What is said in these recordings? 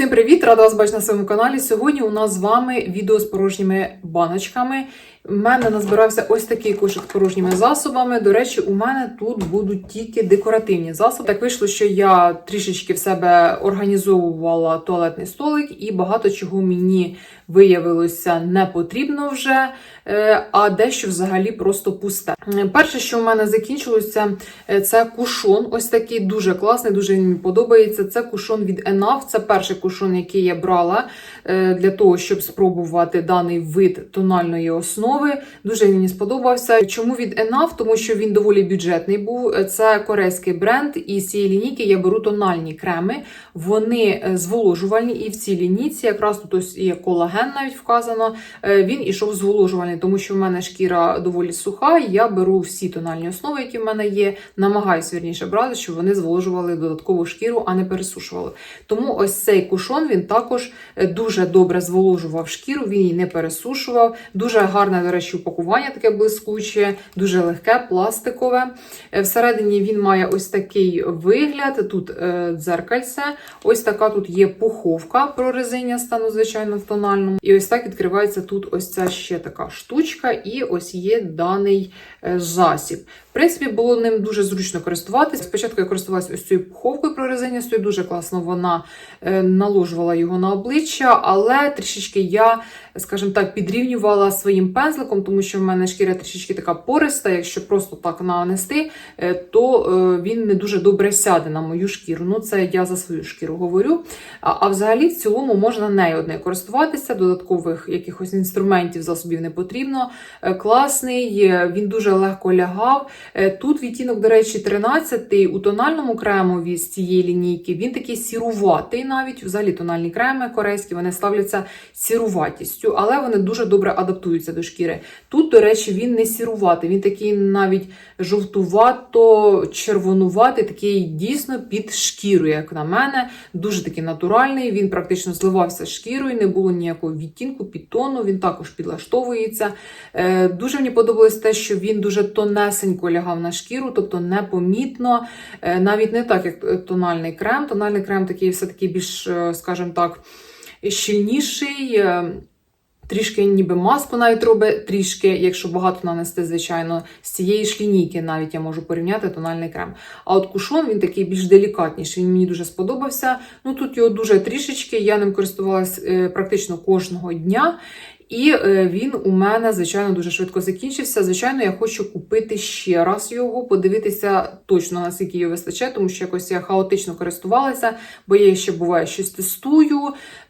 Всім привіт! Рада вас бачити на своєму каналі. Сьогодні у нас з вами відео з порожніми баночками. У мене назбирався ось такий кошик порожніми засобами. До речі, у мене тут будуть тільки декоративні засоби. Так вийшло, що я трішечки в себе організовувала туалетний столик, і багато чого мені виявилося не потрібно вже, е, а дещо взагалі просто пусте. Е, Перше, що в мене закінчилося, е, це кушон. Ось такий дуже класний, дуже мені подобається. Це кушон від ENAF. Це перший кушон, який я брала для того, щоб спробувати даний вид тональної основи. Дуже мені сподобався. Чому від ENAF? Тому що він доволі бюджетний був. Це корейський бренд, і з цієї лінійки я беру тональні креми. Вони е, зволожувальні, і в цій лінійці якраз тут ось є колаген навіть вказано. Е, Він ішов зволожувальний, тому що в мене шкіра доволі суха. Я беру всі тональні основи, які в мене є. Намагаюся вірніше брати, щоб вони зволожували додаткову шкіру, а не пересушували. Тому ось цей кушон він також е, дуже добре зволожував шкіру, він її не пересушував. Дуже гарне, до речі, упакування таке блискуче, дуже легке, пластикове. Е, Всередині він має ось такий вигляд. Тут е, дзеркальце, ось така тут є пуховка прорезиння стану, звичайно, в тональному. І ось так відкривається тут ось ця ще така штучка, і ось є даний е, засіб. В принципі, було ним дуже зручно користуватися. Спочатку я користувалася ось цією пуховкою прорезиністою, дуже класно вона наложувала його на обличчя, але трішечки я, скажімо так, підрівнювала своїм пензликом, тому що в мене шкіра трішечки така пориста. Якщо просто так нанести, е, то е, він не дуже добре сяде на мою шкіру. Ну, це я за свою шкіру говорю. А, а взагалі, в цілому, можна нею одне користуватися, додаткових якихось інструментів, засобів не потрібно. Е, Класний, він дуже легко лягав. Тут відтінок, до речі, 13 у тональному кремові з цієї лінійки. Він такий сіруватий навіть. Взагалі тональні креми корейські вони ставляться сіруватістю, але вони дуже добре адаптуються до шкіри. Тут, до речі, він не сіруватий, він такий навіть жовтувато-червонуватий, такий дійсно під шкірою, як на мене. Дуже такий натуральний. Він практично зливався шкірою, не було ніякого відтінку, підтону. Він також підлаштовується. Е, Дуже мені подобалось те, що він дуже тонесенько лягав на шкіру, тобто непомітно, Е, навіть не так, як тональний крем. Тональний крем такий все-таки більш, е, скажімо так, щільніший. Трішки ніби маску навіть робить, трішки, якщо багато нанести, звичайно, з цієї ж лінійки навіть я можу порівняти тональний крем. А от кушон він такий більш делікатніший, він мені дуже сподобався. Ну тут його дуже трішечки, я ним користувалась е, практично кожного дня. І е, він у мене, звичайно, дуже швидко закінчився. Звичайно, я хочу купити ще раз його, подивитися точно, наскільки його вистачає, тому що якось я хаотично користувалася, бо я ще буває щось тестую.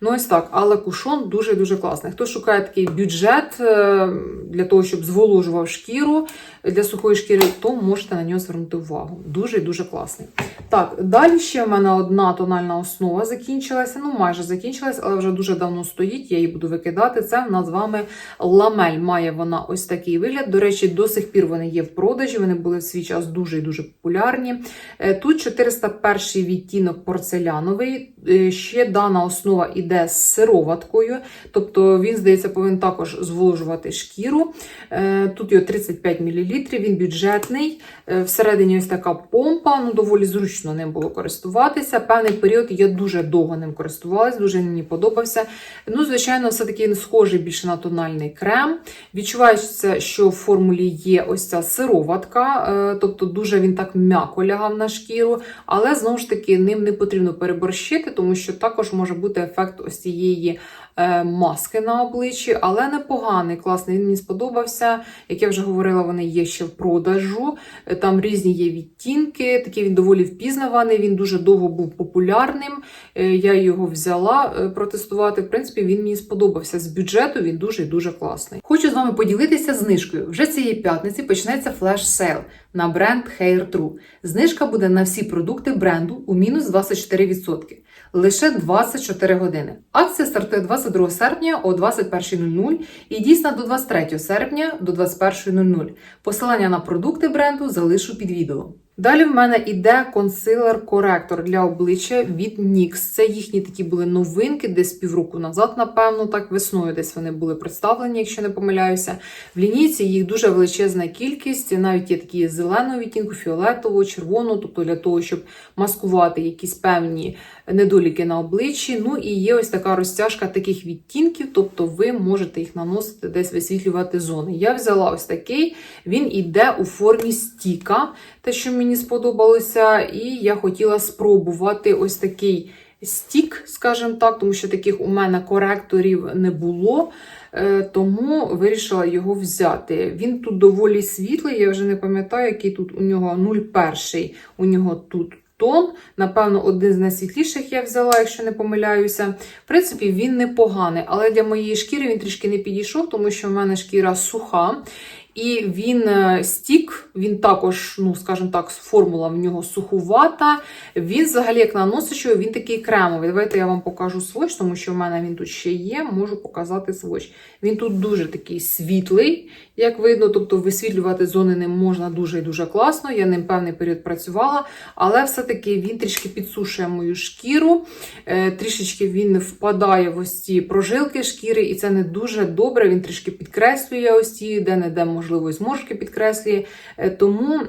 Ну, ось так. Але кушон дуже-дуже класний. Хто шукає такий бюджет е, для того, щоб зволожував шкіру для сухої шкіри, то можете на нього звернути увагу. Дуже і дуже класний. Так, далі ще в мене одна тональна основа закінчилася. Ну, майже закінчилась, але вже дуже давно стоїть. Я її буду викидати. Це в нас вами ламель. Має вона ось такий вигляд. До речі, до сих пір вони є в продажі. Вони були в свій час дуже і дуже популярні. Е, Тут 401 відтінок порцеляновий. Е, Ще дана основа іде з сироваткою, тобто він, здається, повинен також зволожувати шкіру. Е, Тут його 35 мл, він бюджетний. Всередині ось така помпа, ну доволі зручно ним було користуватися. Певний період я дуже довго ним користувалась, дуже мені подобався. Ну, звичайно, все-таки схожий більше на тональний крем. Відчувається, що в формулі є ось ця сироватка, е, тобто дуже він так м'яко лягав на шкіру, але знову ж таки ним не потрібно переборщити, тому що також може бути ефект ось цієї е, маски на обличчі, але непоганий, класний. Він мені сподобався. Як я вже говорила, вони є ще в продажу. Е, Там різні є відтінки, такий він доволі впізнаваний, він дуже довго був популярним. Я його взяла протестувати. В принципі, він мені сподобався. З бюджету він дуже і дуже класний. Хочу з вами поділитися знижкою. Вже цієї п'ятниці почнеться флеш сейл на бренд Hair True. Знижка буде на всі продукти бренду у мінус 24%. Лише 24 години. Акція стартує 22 серпня о 21.00 і дійсна до 23 серпня до 21.00. Посилання на продукти бренду залишу під відео. Далі в мене іде консилер-коректор для обличчя від NYX. Це їхні такі були новинки, десь півроку назад, напевно, так весною десь вони були представлені, якщо не помиляюся. В лінійці їх дуже величезна кількість, навіть є такі зеленого відтінку, фіолетового, червоного, тобто для того, щоб маскувати якісь певні недоліки на обличчі. Ну і є ось така розтяжка таких відтінків, тобто ви можете їх наносити десь висвітлювати зони. Я взяла ось такий, він іде у формі стіка, те, що мені сподобалося, і я хотіла спробувати ось такий стік, скажімо так, тому що таких у мене коректорів не було. е, Тому вирішила його взяти. Він тут доволі світлий, я вже не пам'ятаю, який тут у нього 0,1, у нього тут тон. Напевно, один з найсвітліших я взяла, якщо не помиляюся. В принципі, він непоганий, але для моєї шкіри він трішки не підійшов, тому що в мене шкіра суха. І він е, стік, він також, ну, скажімо так, формула в нього сухувата. Він взагалі, як наносиш, він такий кремовий. Давайте я вам покажу сводч, тому що в мене він тут ще є, можу показати сводч. Він тут дуже такий світлий, як видно, тобто висвітлювати зони ним можна дуже і дуже класно. Я ним певний період працювала, але все-таки він трішки підсушує мою шкіру, е, трішечки він впадає в ось ці прожилки шкіри, і це не дуже добре. Він трішки підкреслює ось ці, де-не-де, можливо, зморшки підкреслює. Е, Тому.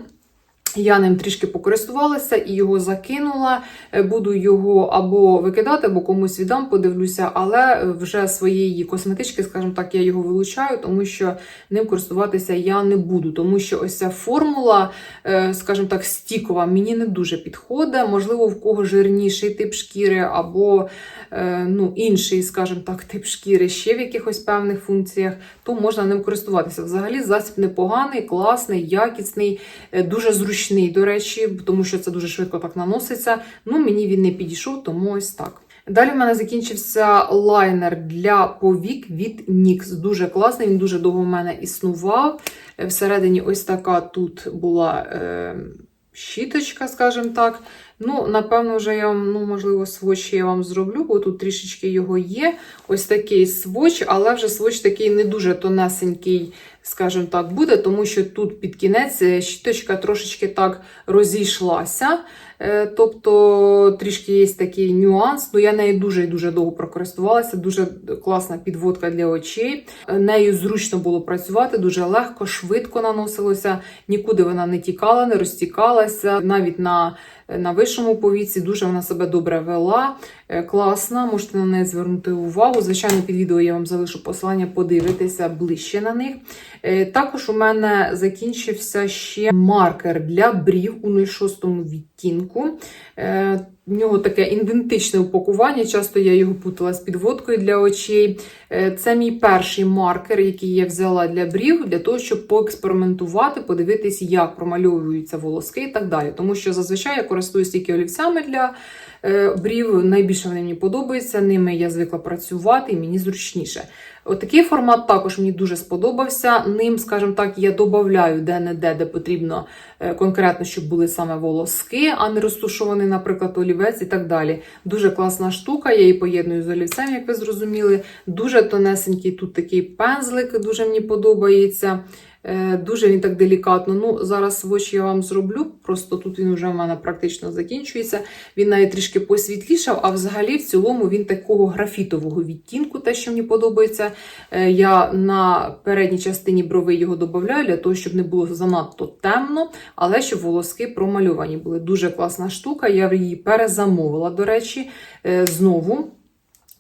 Я ним трішки покористувалася і його закинула. Е, Буду його або викидати, або комусь віддам, подивлюся, але вже своєї косметички, скажімо так, я його вилучаю, тому що ним користуватися я не буду. Тому що ось ця формула, е, скажімо так, стікова, мені не дуже підходить. Можливо, в кого жирніший тип шкіри, або е, ну, інший, скажімо так, тип шкіри ще в якихось певних функціях, то можна ним користуватися. Взагалі, засіб непоганий, класний, якісний, е, дуже зручний, до речі, тому що це дуже швидко так наноситься. Ну, мені він не підійшов, тому ось так. Далі в мене закінчився лайнер для повік від NYX. Дуже класний, він дуже довго в мене існував. Всередині ось така тут була е, щіточка, скажімо так. Ну, напевно, вже я вам, ну, можливо, сводч я вам зроблю, бо тут трішечки його є. Ось такий сводч, але вже сводч такий не дуже тонесенький, скажімо так, буде, тому що тут під кінець е, щіточка трошечки так розійшлася. Е, Тобто трішки є такий нюанс. Ну, я нею дуже і дуже довго прокористувалася. Дуже класна підводка для очей. Е, Нею зручно було працювати, дуже легко, швидко наносилося. Нікуди вона не тікала, не розтікалася. Навіть на, на вищому повіці дуже вона себе добре вела. Е, Класна, можете на неї звернути увагу. Звичайно, під відео я вам залишу посилання, подивитися ближче на них. Е, Також у мене закінчився ще маркер для брів у 06 відтінку. В нього таке ідентичне упакування, часто я його путала з підводкою для очей. Е, Це мій перший маркер, який я взяла для брів, для того, щоб поекспериментувати, подивитись, як промальовуються волоски і так далі. Тому що зазвичай я користуюсь тільки олівцями для брів. Найбільше вони мені подобаються, ними я звикла працювати і мені зручніше. Отакий формат також мені дуже сподобався. Ним, скажімо так, я додаю де-не-де, де потрібно е, конкретно, щоб були саме волоски, а не розтушований, наприклад, олівець і так далі. Дуже класна штука, я її поєдную з олівцем, як ви зрозуміли. Дуже тонесенький тут такий пензлик, дуже мені подобається. Е, Дуже він так делікатно. Ну, зараз сводч я вам зроблю. Просто тут він вже в мене практично закінчується. Він навіть трішки посвітлішав, а взагалі в цілому він такого графітового відтінку, те, що мені подобається. Е, Я на передній частині брови його додаю для того, щоб не було занадто темно, але щоб волоски промальовані були. Дуже класна штука. Я її перезамовила, до речі, е, знову.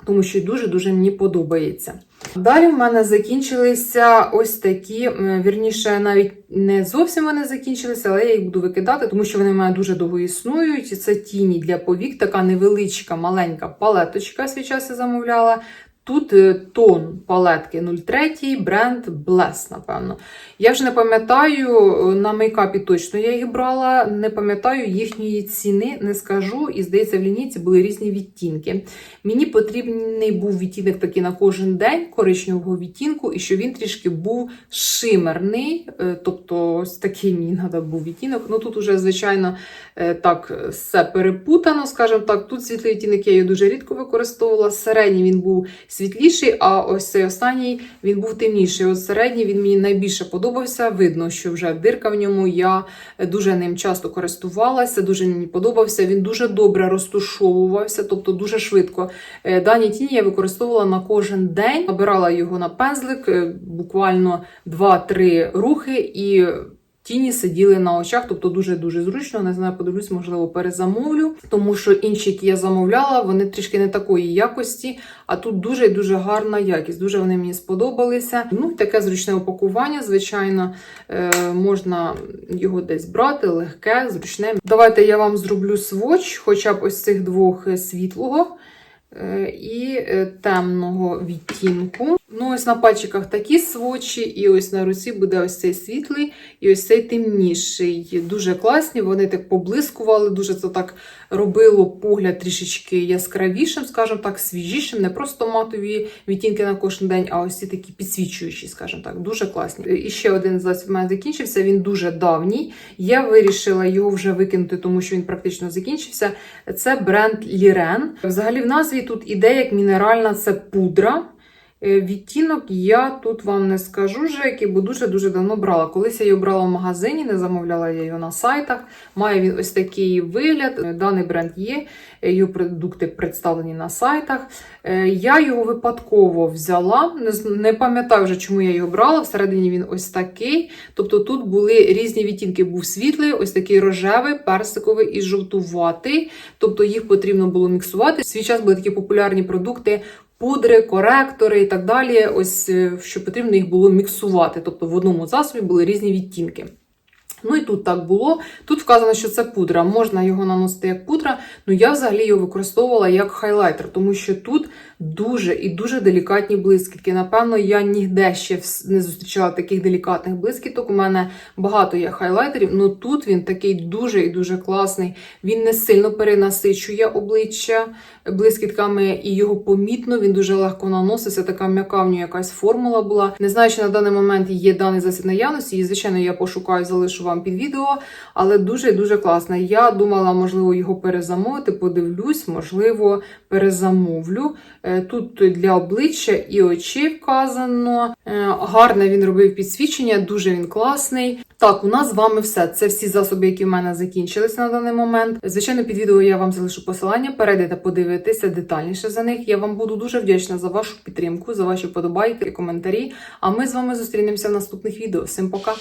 Тому що дуже-дуже мені подобається. Далі в мене закінчилися ось такі, вірніше, навіть не зовсім вони закінчилися, але я їх буду викидати, тому що вони в мене дуже довго існують. Це тіні для повік, така невеличка, маленька палеточка, свій час я замовляла. Тут е, тон палетки 03, бренд Bless, напевно. Я вже не пам'ятаю, е, на мейкапі точно я їх брала, не пам'ятаю їхньої ціни, не скажу. І здається, в лінійці були різні відтінки. Мені потрібний був відтінок такий на кожен день коричневого відтінку, і що він трішки був шимерний. е, Тобто, ось такий мені треба був відтінок. Ну тут уже, звичайно, так все перепутано, скажімо так. Тут світлий відтінок я його дуже рідко використовувала. Середній він був світліший, а ось цей останній він був темніший. От середній він мені найбільше подобався. Видно, що вже дирка в ньому. Я дуже ним часто користувалася, дуже мені подобався. Він дуже добре розтушовувався, тобто дуже швидко. Е, Дані тіні я використовувала на кожен день, набирала його на пензлик, е, буквально 2-3 рухи і. Тіні сиділи на очах, тобто дуже-дуже зручно. Не знаю, подивлюсь, можливо, перезамовлю, тому що інші, які я замовляла, вони трішки не такої якості, а тут дуже дуже гарна якість. Дуже вони мені сподобалися. Ну, таке зручне упакування, звичайно, е, можна його десь брати, легке, зручне. Давайте я вам зроблю сводч, хоча б ось цих двох е, світлого. Е, І е, темного відтінку. Ну, ось на пальчиках такі свочі, і ось на руці буде ось цей світлий, і ось цей темніший. Дуже класні, вони так поблискували, дуже це так робило погляд трішечки яскравішим, скажімо так, свіжішим, не просто матові відтінки на кожен день, а ось ці такі підсвічуючі, скажімо так, дуже класні. І ще один засіб в мене закінчився, він дуже давній. Я вирішила його вже викинути, тому що він практично закінчився. Це бренд Лірен. Взагалі в назві тут іде як мінеральна це пудра. Е, Відтінок я тут вам не скажу вже, який, бо дуже-дуже давно брала. Колись я її брала в магазині, не замовляла я його на сайтах. Має він ось такий вигляд. Е, Даний бренд є, е, його продукти представлені на сайтах. Я його випадково взяла. Не пам'ятаю вже, чому я його брала. Всередині він ось такий. Тобто тут були різні відтінки. Був світлий, ось такий рожевий, персиковий і жовтуватий. Тобто їх потрібно було міксувати. В свій час були такі популярні продукти пудри, коректори і так далі. Ось е, що потрібно їх було міксувати. Тобто в одному засобі були різні відтінки. Ну і тут так було. Тут вказано, що це пудра. Можна його наносити як пудра. Ну я взагалі його використовувала як хайлайтер, тому що тут дуже і дуже делікатні блискітки. Напевно, я ніде ще не зустрічала таких делікатних блискіток. У мене багато є хайлайтерів, але тут він такий дуже і дуже класний. Він не сильно перенасичує обличчя блискітками, і його помітно. Він дуже легко наноситься. Така м'яка в нього якась формула була. Не знаю, чи на даний момент є даний засіб наявності. І звичайно, я пошукаю, залишу вам під відео, але дуже і дуже класно. Я думала, можливо, його перезамовити. Подивлюсь, можливо, перезамовлю. Е, Тут для обличчя і очей вказано. Е, Гарне він робив підсвічення, дуже він класний. Так, у нас з вами все. Це всі засоби, які в мене закінчилися на даний момент. Звичайно, під відео я вам залишу посилання. Перейдете, подивитися детальніше за них. Я вам буду дуже вдячна за вашу підтримку, за ваші подобайки і коментарі. А ми з вами зустрінемося в наступних відео. Всім пока!